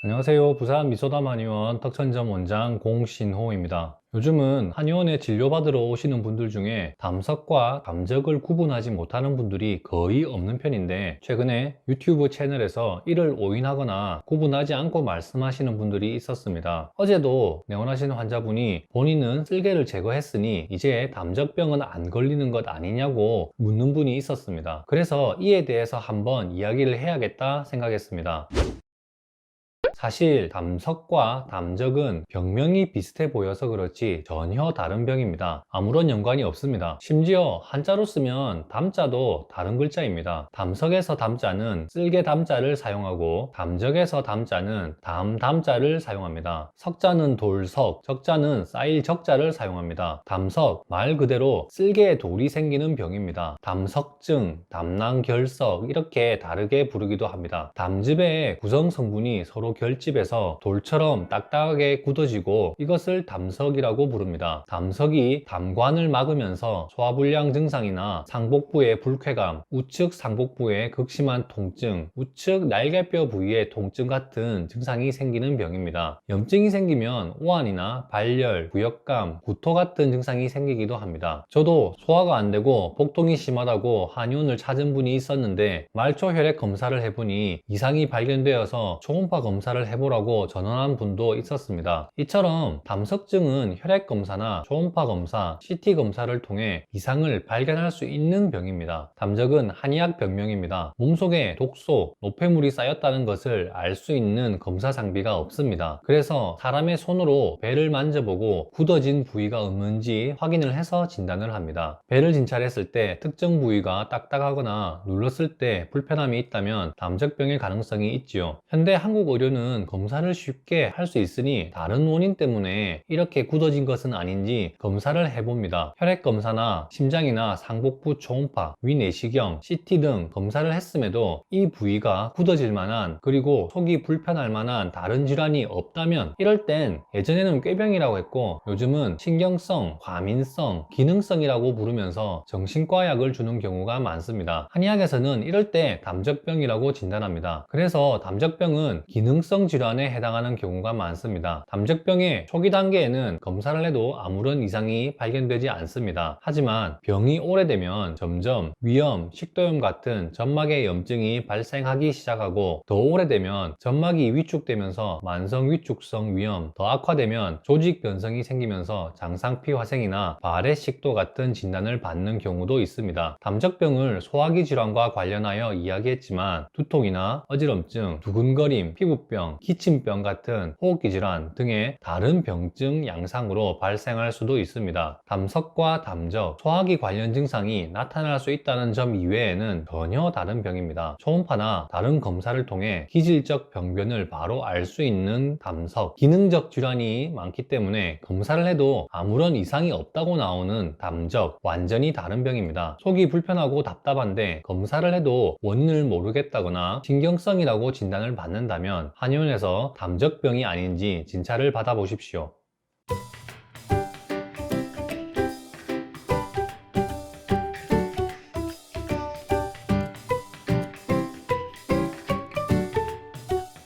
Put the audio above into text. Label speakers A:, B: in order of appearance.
A: 안녕하세요. 부산 미소담 한의원 턱천점 원장 공신호입니다. 요즘은 한의원에 진료받으러 오시는 분들 중에 담석과 담적을 구분하지 못하는 분들이 거의 없는 편인데 최근에 유튜브 채널에서 이를 오인하거나 구분하지 않고 말씀하시는 분들이 있었습니다. 어제도 내원하시는 환자분이 본인은 쓸개를 제거했으니 이제 담적병은 안 걸리는 것 아니냐고 묻는 분이 있었습니다. 그래서 이에 대해서 한번 이야기를 해야겠다 생각했습니다. 사실 담석과 담적은 병명이 비슷해 보여서 그렇지 전혀 다른 병입니다. 아무런 연관이 없습니다. 심지어 한자로 쓰면 담자도 다른 글자입니다. 담석에서 담자는 쓸개 담자를 사용하고 담적에서 담자는 담 담자를 사용합니다. 석자는 돌석, 적자는 쌓일 적자를 사용합니다. 담석 말 그대로 쓸개에 돌이 생기는 병입니다. 담석증, 담낭결석 이렇게 다르게 부르기도 합니다. 담즙의 구성 성분이 서로 결 집해서 돌처럼 딱딱하게 굳어지고 이것을 담석이라고 부릅니다. 담석이 담관을 막으면서 소화불량 증상이나 상복부의 불쾌감, 우측 상복부의 극심한 통증, 우측 날개뼈 부위의 통증 같은 증상이 생기는 병입니다. 염증이 생기면 오한이나 발열, 구역감, 구토 같은 증상이 생기기도 합니다. 저도 소화가 안 되고 복통이 심하다고 한의원을 찾은 분이 있었는데 말초 혈액 검사를 해보니 이상이 발견되어서 초음파 검사를 해보라고 전원한 분도 있었습니다. 이처럼 담석증은 혈액 검사나 초음파 검사, CT 검사를 통해 이상을 발견할 수 있는 병입니다. 담적은 한의학 병명입니다. 몸속에 독소, 노폐물이 쌓였다는 것을 알 수 있는 검사 장비가 없습니다. 그래서 사람의 손으로 배를 만져보고 굳어진 부위가 없는지 확인을 해서 진단을 합니다. 배를 진찰했을 때 특정 부위가 딱딱하거나 눌렀을 때 불편함이 있다면 담적병일 가능성이 있지요. 현대 한국 의료는 검사를 쉽게 할 수 있으니 다른 원인 때문에 이렇게 굳어진 것은 아닌지 검사를 해봅니다. 혈액 검사나 심장이나 상복부 초음파, 위내시경, CT 등 검사를 했음에도 이 부위가 굳어질 만한 그리고 속이 불편할 만한 다른 질환이 없다면 이럴 땐 예전에는 꾀병이라고 했고 요즘은 신경성, 과민성, 기능성이라고 부르면서 정신과 약을 주는 경우가 많습니다. 한의학에서는 이럴 때 담적병이라고 진단합니다. 그래서 담적병은 기능성 질환에 해당하는 경우가 많습니다. 담적병의 초기 단계에는 검사를 해도 아무런 이상이 발견되지 않습니다. 하지만 병이 오래되면 점점 위염, 식도염 같은 점막의 염증이 발생하기 시작하고 더 오래되면 점막이 위축되면서 만성 위축성 위염, 더 악화되면 조직 변성이 생기면서 장상피 화생이나 발의 식도 같은 진단을 받는 경우도 있습니다. 담적병을 소화기 질환과 관련하여 이야기했지만 두통이나 어지럼증, 두근거림, 피부병, 기침병 같은 호흡기 질환 등의 다른 병증 양상으로 발생할 수도 있습니다. 담석과 담적, 소화기 관련 증상이 나타날 수 있다는 점 이외에는 전혀 다른 병입니다. 초음파나 다른 검사를 통해 기질적 병변을 바로 알 수 있는 담석, 기능적 질환이 많기 때문에 검사를 해도 아무런 이상이 없다고 나오는 담적, 완전히 다른 병입니다. 속이 불편하고 답답한데 검사를 해도 원인을 모르겠다거나 신경성이라고 진단을 받는다면 한의원에서 담적병이 아닌지 진찰을 받아보십시오.